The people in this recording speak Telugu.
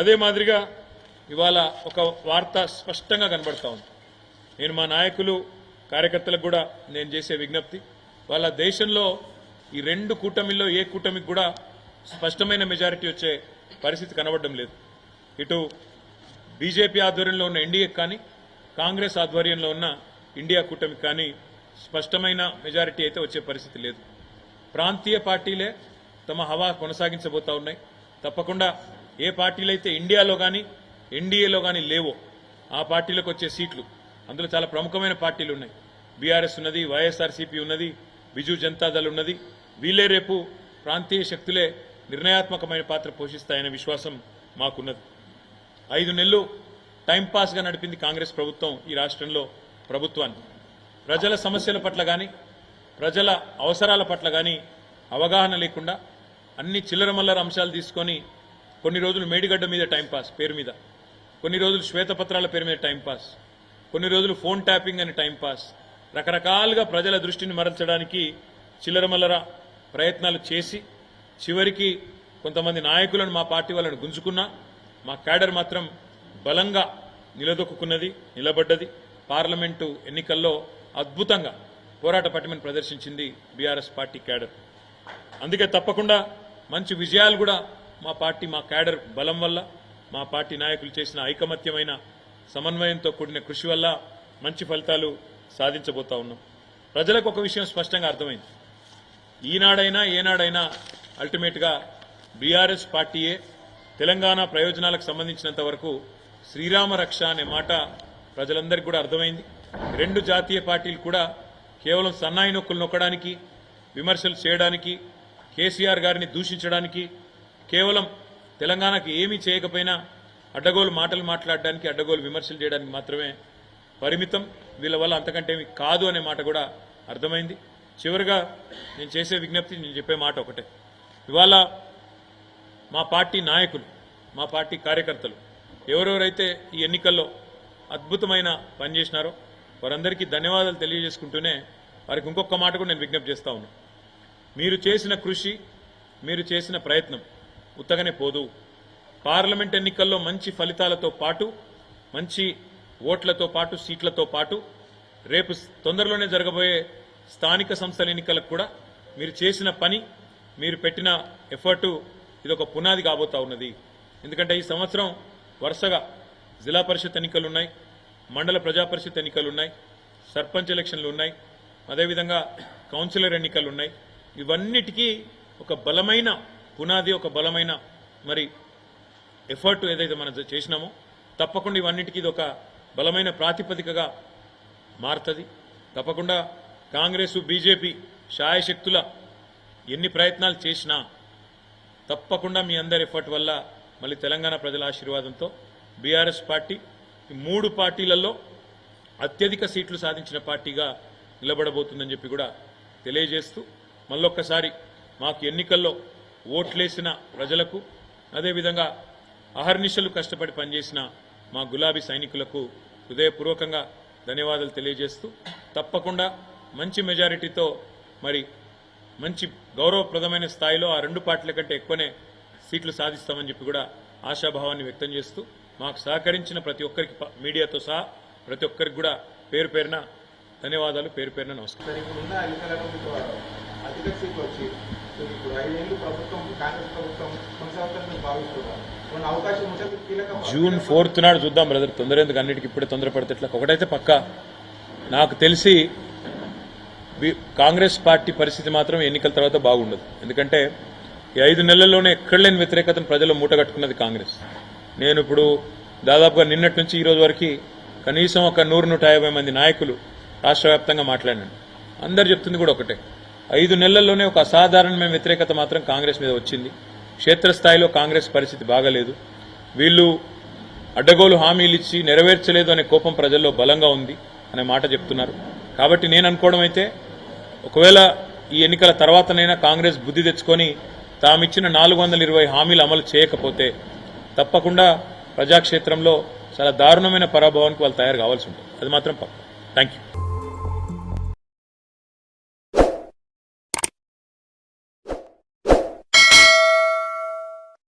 అదే మాదిరిగా ఇవాళ ఒక వార్త స్పష్టంగా కనబడతా ఉంది. నేను మా నాయకులు కార్యకర్తలకు కూడా నేను చేసే విజ్ఞప్తి వాళ్ళ దేశంలో ఈ రెండు కూటమిల్లో ఏ కూటమికి కూడా స్పష్టమైన మెజారిటీ వచ్చే పరిస్థితి కనబడడం లేదు. ఇటు బీజేపీ ఆధ్వర్యంలో ఉన్న ఎన్డీఏ కానీ కాంగ్రెస్ ఆధ్వర్యంలో ఉన్న ఇండియా కూటమికి కానీ స్పష్టమైన మెజారిటీ అయితే వచ్చే పరిస్థితి లేదు. ప్రాంతీయ పార్టీలే తమ హవా కొనసాగించబోతా ఉన్నాయి. తప్పకుండా ఏ పార్టీలు అయితే ఇండియాలో కానీ ఎన్డీఏలో కానీ లేవో ఆ పార్టీలకు వచ్చే సీట్లు. అందులో చాలా ప్రముఖమైన పార్టీలు ఉన్నాయి. బీఆర్ఎస్ ఉన్నది వైఎస్ఆర్సీపీ ఉన్నది బిజు జనతాదళ్ ఉన్నది. వీళ్ళే రేపు ప్రాంతీయ శక్తులే నిర్ణయాత్మకమైన పాత్ర పోషిస్తాయనే విశ్వాసం మాకున్నది. ఐదు నెలలు టైంపాస్గా నడిపింది కాంగ్రెస్ ప్రభుత్వం ఈ రాష్ట్రంలో ప్రభుత్వాన్ని. ప్రజల సమస్యల పట్ల కానీ ప్రజల అవసరాల పట్ల కానీ అవగాహన లేకుండా అన్ని చిల్లరమల్లర అంశాలు తీసుకొని కొన్ని రోజులు మేడిగడ్డ మీద టైంపాస్ పేరు మీద. కొన్ని రోజులు శ్వేతపత్రాల పేరు మీద టైంపాస్ కొన్ని రోజులు ఫోన్ ట్యాపింగ్ అని టైంపాస్ రకరకాలుగా ప్రజల దృష్టిని మరల్చడానికి చిల్లరమల్లర ప్రయత్నాలు చేసి చివరికి కొంతమంది నాయకులను మా పార్టీ వాళ్ళని గుంజుకున్నా మా క్యాడర్ మాత్రం బలంగా నిలదొక్కున్నది నిలబడ్డది. పార్లమెంటు ఎన్నికల్లో అద్భుతంగా పోరాట పటిమను ప్రదర్శించింది బీఆర్ఎస్ పార్టీ క్యాడర్. అందుకే తప్పకుండా మంచి విజయాలు కూడా మా పార్టీ మా క్యాడర్ బలం వల్ల మా పార్టీ నాయకులు చేసిన ఐకమత్యమైన సమన్వయంతో కూడిన కృషి వల్ల మంచి ఫలితాలు సాధించబోతా ఉన్నాం. ప్రజలకు ఒక విషయం స్పష్టంగా అర్థమైంది. ఈనాడైనా ఏనాడైనా అల్టిమేట్గా బీఆర్ఎస్ పార్టీయే. తెలంగాణ ప్రయోజనాలకు సంబంధించినంత వరకు శ్రీరామ రక్ష అనే మాట ప్రజలందరికీ కూడా అర్థమైంది. రెండు జాతీయ పార్టీలు కూడా కేవలం సన్నాయి నొక్కులు నొక్కడానికి విమర్శలు చేయడానికి కేసీఆర్ గారిని దూషించడానికి కేవలం తెలంగాణకు ఏమీ చేయకపోయినా అడ్డగోలు మాటలు మాట్లాడడానికి అడ్డగోలు విమర్శలు చేయడానికి మాత్రమే పరిమితం. వీళ్ళ వల్ల అంతకంటే కాదు అనే మాట కూడా అర్థమైంది. చివరిగా నేను చేసే విజ్ఞప్తి నేను చెప్పే మాట ఒకటే. ఇవాళ మా పార్టీ నాయకులు మా పార్టీ కార్యకర్తలు ఎవరెవరైతే ఈ ఎన్నికల్లో అద్భుతమైన పని చేసినారో వారందరికీ ధన్యవాదాలు తెలియజేసుకుంటూనే వారికి ఇంకొక మాట కూడా నేను విజ్ఞప్తి చేస్తా ఉన్నాను మీరు చేసిన కృషి మీరు చేసిన ప్రయత్నం ఉత్తగానే పోదు. పార్లమెంట్ ఎన్నికల్లో మంచి ఫలితాలతో పాటు మంచి ఓట్లతో పాటు సీట్లతో పాటు రేపు తొందరలోనే జరగబోయే స్థానిక సంస్థల ఎన్నికలకు కూడా మీరు చేసిన పని మీరు పెట్టిన ఎఫర్టు ఇది ఒక పునాది కాబోతా ఉన్నది. ఎందుకంటే ఈ సంవత్సరం వరుసగా జిల్లా పరిషత్ ఎన్నికలు ఉన్నాయి మండల ప్రజా పరిషత్ ఎన్నికలు ఉన్నాయి సర్పంచ్ ఎలక్షన్లు ఉన్నాయి అదేవిధంగా కౌన్సిలర్ ఎన్నికలు ఉన్నాయి ఇవన్నిటికీ ఒక బలమైన పునాది ఒక బలమైన మరి ఎఫర్ట్ ఏదైతే మనం చేసినామో తప్పకుండా ఇవన్నిటికీ ఇది ఒక బలమైన ప్రాతిపదికగా మారుతుంది. తప్పకుండా కాంగ్రెస్ బీజేపీ శాయశక్తుల ఎన్ని ప్రయత్నాలు చేసినా తప్పకుండా మీ అందరి ఎఫర్ట్ వల్ల మళ్ళీ తెలంగాణ ప్రజల ఆశీర్వాదంతో బీఆర్ఎస్ పార్టీ ఈ మూడు పార్టీలలో అత్యధిక సీట్లు సాధించిన పార్టీగా నిలబడబోతుందని చెప్పి కూడా తెలియజేస్తూ మళ్ళొక్కసారి మాకు ఎన్నికల్లో ఓట్లేసిన ప్రజలకు అదేవిధంగా అహర్నిశలు కష్టపడి పనిచేసిన మా గులాబీ సైనికులకు హృదయపూర్వకంగా ధన్యవాదాలు తెలియజేస్తూ తప్పకుండా మంచి మెజారిటీతో మరి మంచి గౌరవప్రదమైన స్థాయిలో ఆ రెండు పార్టీల కంటే ఎక్కువనే సీట్లు సాధిస్తామని చెప్పి కూడా ఆశాభావాన్ని వ్యక్తం చేస్తూ మాకు సహకరించిన ప్రతి ఒక్కరికి మీడియాతో సహా ప్రతి ఒక్కరికి కూడా పేరు పేరున ధన్యవాదాలు పేరు పేరున నమస్కారం. ఇప్పుడు ఐదేళ్ళు ప్రభుత్వం కాంగ్రెస్ ప్రభుత్వం కొనసాగుతుందని భావిస్తున్నారు. జూన్ ఫోర్త్ నాడు చూద్దాం బ్రదర్. తొందర ఎందుకు? అన్నిటికీ ఇప్పుడే తొందరపడితే ఎట్లా? ఒకటైతే పక్క. నాకు తెలిసి కాంగ్రెస్ పార్టీ పరిస్థితి మాత్రం ఎన్నికల తర్వాత బాగుండదు. ఎందుకంటే ఈ ఐదు నెలల్లోనే ఎక్కడ లేని వ్యతిరేకతను ప్రజలు మూటగట్టుకున్నది కాంగ్రెస్. నేను ఇప్పుడు దాదాపుగా నిన్నటి నుంచి ఈరోజు వరకు కనీసం ఒక నూరు నూట యాభై మంది నాయకులు రాష్ట్ర వ్యాప్తంగా మాట్లాడినాను. అందరు చెప్తుంది కూడా ఒకటే. ఐదు నెలల్లోనే ఒక అసాధారణమైన వ్యతిరేకత మాత్రం కాంగ్రెస్ మీద వచ్చింది. క్షేత్రస్థాయిలో కాంగ్రెస్ పరిస్థితి బాగలేదు. వీళ్ళు అడ్డగోలు హామీలు ఇచ్చి నెరవేర్చలేదు అనే కోపం ప్రజల్లో బలంగా ఉంది అనే మాట చెప్తున్నారు. కాబట్టి నేను అనుకోవడం అయితే ఒకవేళ ఈ ఎన్నికల తర్వాతనైనా కాంగ్రెస్ బుద్ధి తెచ్చుకొని తామిచ్చిన నాలుగు వందల ఇరవై హామీలు అమలు చేయకపోతే తప్పకుండా ప్రజాక్షేత్రంలో చాలా దారుణమైన పరాభవానికి వాళ్ళు తయారు కావాల్సి ఉంటుంది. అది మాత్రం థ్యాంక్ యూ